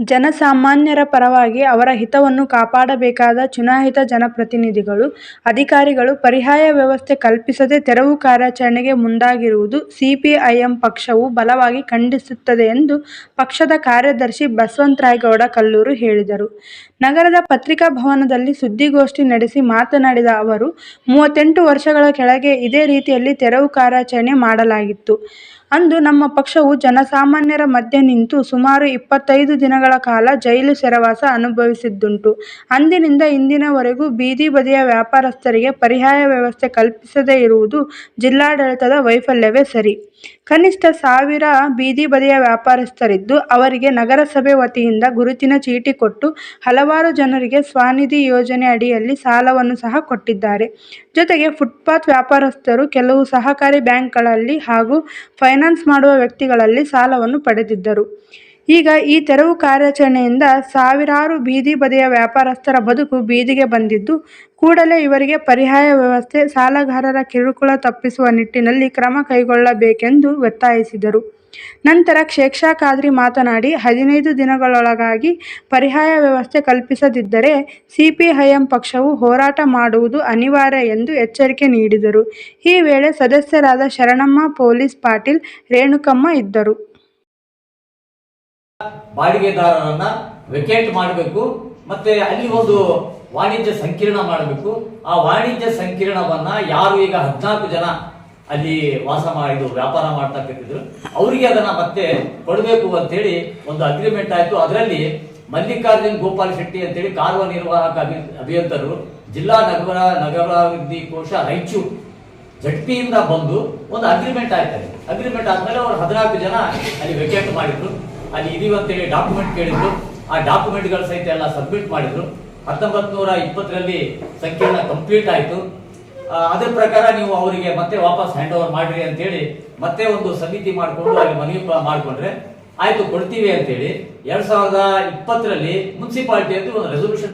ಜನಸಾಮಾನ್ಯರ ಪರವಾಗಿ ಅವರ ಹಿತವನ್ನು ಕಾಪಾಡಬೇಕಾದ ಚುನಾಯಿತ ಜನಪ್ರತಿನಿಧಿಗಳು, ಅಧಿಕಾರಿಗಳು ಪರಿಹಾಯ ವ್ಯವಸ್ಥೆ ಕಲ್ಪಿಸದೆ ತೆರವು ಕಾರ್ಯಾಚರಣೆಗೆ ಮುಂದಾಗಿರುವುದು ಸಿಪಿಐಎಂ ಪಕ್ಷವು ಬಲವಾಗಿ ಖಂಡಿಸುತ್ತದೆ ಎಂದು ಪಕ್ಷದ ಕಾರ್ಯದರ್ಶಿ ಬಸವಂತರಾಯಗೌಡ ಕಲ್ಲೂರು ಹೇಳಿದರು. ನಗರದ ಪತ್ರಿಕಾ ಭವನದಲ್ಲಿ ಸುದ್ದಿಗೋಷ್ಠಿ ನಡೆಸಿ ಮಾತನಾಡಿದ ಅವರು, ಮೂವತ್ತೆಂಟು ವರ್ಷಗಳ ಕೆಳಗೆ ಇದೇ ರೀತಿಯಲ್ಲಿ ತೆರವು ಕಾರ್ಯಾಚರಣೆ ಮಾಡಲಾಗಿತ್ತು. ಅಂದು ನಮ್ಮ ಪಕ್ಷವು ಜನಸಾಮಾನ್ಯರ ಮಧ್ಯೆ ನಿಂತು ಸುಮಾರು ಇಪ್ಪತ್ತೈದು ದಿನಗಳ ಕಾಲ ಜೈಲು ಸೆರವಾಸ ಅನುಭವಿಸಿದ್ದುಂಟು. ಅಂದಿನಿಂದ ಇಂದಿನವರೆಗೂ ಬೀದಿ ಬದಿಯ ವ್ಯಾಪಾರಸ್ಥರಿಗೆ ಪರಿಹಾರ ವ್ಯವಸ್ಥೆ ಕಲ್ಪಿಸದೇ ಇರುವುದು ಜಿಲ್ಲಾಡಳಿತದ ವೈಫಲ್ಯವೇ ಸರಿ. ಕನಿಷ್ಠ ಸಾವಿರ ಬೀದಿ ಬದಿಯ ವ್ಯಾಪಾರಸ್ಥರಿದ್ದು, ಅವರಿಗೆ ನಗರಸಭೆ ವತಿಯಿಂದ ಗುರುತಿನ ಚೀಟಿ ಕೊಟ್ಟು, ಹಲವಾರು ಜನರಿಗೆ ಸ್ವಾನಿಧಿ ಯೋಜನೆ ಅಡಿಯಲ್ಲಿ ಸಾಲವನ್ನು ಸಹ ಕೊಟ್ಟಿದ್ದಾರೆ. ಜೊತೆಗೆ ಫುಟ್ಪಾತ್ ವ್ಯಾಪಾರಸ್ಥರು ಕೆಲವು ಸಹಕಾರಿ ಬ್ಯಾಂಕ್ಗಳಲ್ಲಿ ಹಾಗೂ ಫೈನಾನ್ಸ್ ಮಾಡುವ ವ್ಯಕ್ತಿಗಳಲ್ಲಿ ಸಾಲವನ್ನು ಪಡೆದಿದ್ದರು. ಈಗ ಈ ತೆರವು ಕಾರ್ಯಾಚರಣೆಯಿಂದ ಸಾವಿರಾರು ಬೀದಿ ಬದಿಯ ವ್ಯಾಪಾರಸ್ಥರ ಬದುಕು ಬೀದಿಗೆ ಬಂದಿದ್ದು, ಕೂಡಲೇ ಇವರಿಗೆ ಪರಿಹಾರ ವ್ಯವಸ್ಥೆ, ಸಾಲಗಾರರ ಕಿರುಕುಳ ತಪ್ಪಿಸುವ ನಿಟ್ಟಿನಲ್ಲಿ ಕ್ರಮ ಕೈಗೊಳ್ಳಬೇಕೆಂದು ಒತ್ತಾಯಿಸಿದರು. ನಂತರ ಶೇಕ್ಷಾ ಖಾದ್ರಿ ಮಾತನಾಡಿ, ಹದಿನೈದು ದಿನಗಳೊಳಗಾಗಿ ಪರಿಹಾರ ವ್ಯವಸ್ಥೆ ಕಲ್ಪಿಸದಿದ್ದರೆ ಸಿಪಿಐಎಂ ಪಕ್ಷವು ಹೋರಾಟ ಮಾಡುವುದು ಅನಿವಾರ್ಯ ಎಂದು ಎಚ್ಚರಿಕೆ ನೀಡಿದರು. ಈ ವೇಳೆ ಸದಸ್ಯರಾದ ಶರಣಮ್ಮ, ಪೊಲೀಸ್ ಪಾಟೀಲ್, ರೇಣುಕಮ್ಮ ಇದ್ದರು. ಬಾಡಿಗೆದಾರರನ್ನ ವೆಕೇಟ್ ಮಾಡಬೇಕು, ಮತ್ತೆ ಅಲ್ಲಿ ಒಂದು ವಾಣಿಜ್ಯ ಸಂಕೀರ್ಣ ಮಾಡಬೇಕು. ಆ ವಾಣಿಜ್ಯ ಸಂಕೀರ್ಣವನ್ನ ಯಾರು ಈಗ ಹದಿನಾಲ್ಕು ಜನ ಅಲ್ಲಿ ವಾಸ ಮಾಡಿದ್ರು ವ್ಯಾಪಾರ ಮಾಡ್ತಕ್ಕಂಥದ್ರು ಅವರಿಗೆ ಅದನ್ನ ಮತ್ತೆ ಕೊಡಬೇಕು ಅಂತೇಳಿ ಒಂದು ಅಗ್ರಿಮೆಂಟ್ ಆಯ್ತು. ಅದರಲ್ಲಿ ಮಲ್ಲಿಕಾರ್ಜುನ್ ಗೋಪಾಲ್ ಶೆಟ್ಟಿ ಅಂತೇಳಿ ಕಾರ್ಯನಿರ್ವಾಹಕ ಅಭಿ ಅಭಿಯಂತರರು ಜಿಲ್ಲಾ ನಗರ, ನಗರಾಭಿವೃದ್ಧಿ ಕೋಶ ರಾಯಚೂರು ಜಡ್ಪಿಯಿಂದ ಬಂದು ಒಂದು ಅಗ್ರಿಮೆಂಟ್ ಆಯ್ತಾರೆ ಅಗ್ರಿಮೆಂಟ್ ಆದ್ಮೇಲೆ ಅವರು ಹದಿನಾಲ್ಕು ಜನ ಅಲ್ಲಿ ವೆಕೇಟ್ ಮಾಡಿದ್ರು. ಅಲ್ಲಿ ಇದೀವಿ ಅಂತೇಳಿ ಡಾಕ್ಯುಮೆಂಟ್ ಕೇಳಿದ್ರು. ಆ ಡಾಕ್ಯುಮೆಂಟ್ಗಳು ಸಹಿತ ಎಲ್ಲ ಸಬ್ಮಿಟ್ ಮಾಡಿದ್ರು. ಹತ್ತೊಂಬತ್ ನೂರ ಇಪ್ಪತ್ತರಲ್ಲಿ ಸಂಕೀರ್ಣ ಕಂಪ್ಲೀಟ್ ಆಯಿತು. ಅದರ ಪ್ರಕಾರ ನೀವು ಅವರಿಗೆ ಮತ್ತೆ ವಾಪಸ್ ಹ್ಯಾಂಡ್ ಓವರ್ ಮಾಡ್ರಿ ಅಂತೇಳಿ ಮತ್ತೆ ಒಂದು ಸಮಿತಿ ಮಾಡಿಕೊಂಡು ಅಲ್ಲಿ ಮನವಿ ಮಾಡಿಕೊಂಡ್ರೆ ಮಾಡ್ಕೊಂಡ್ರೆ ಆಯ್ತು ಕೊಡ್ತೀವಿ ಅಂತೇಳಿ. ಎರಡ್ ಸಾವಿರದ ಇಪ್ಪತ್ತರಲ್ಲಿ ಮುನ್ಸಿಪಾಲಿಟಿ ಅಂತ ಒಂದು ರೆಸೊಲ್ಯೂಷನ್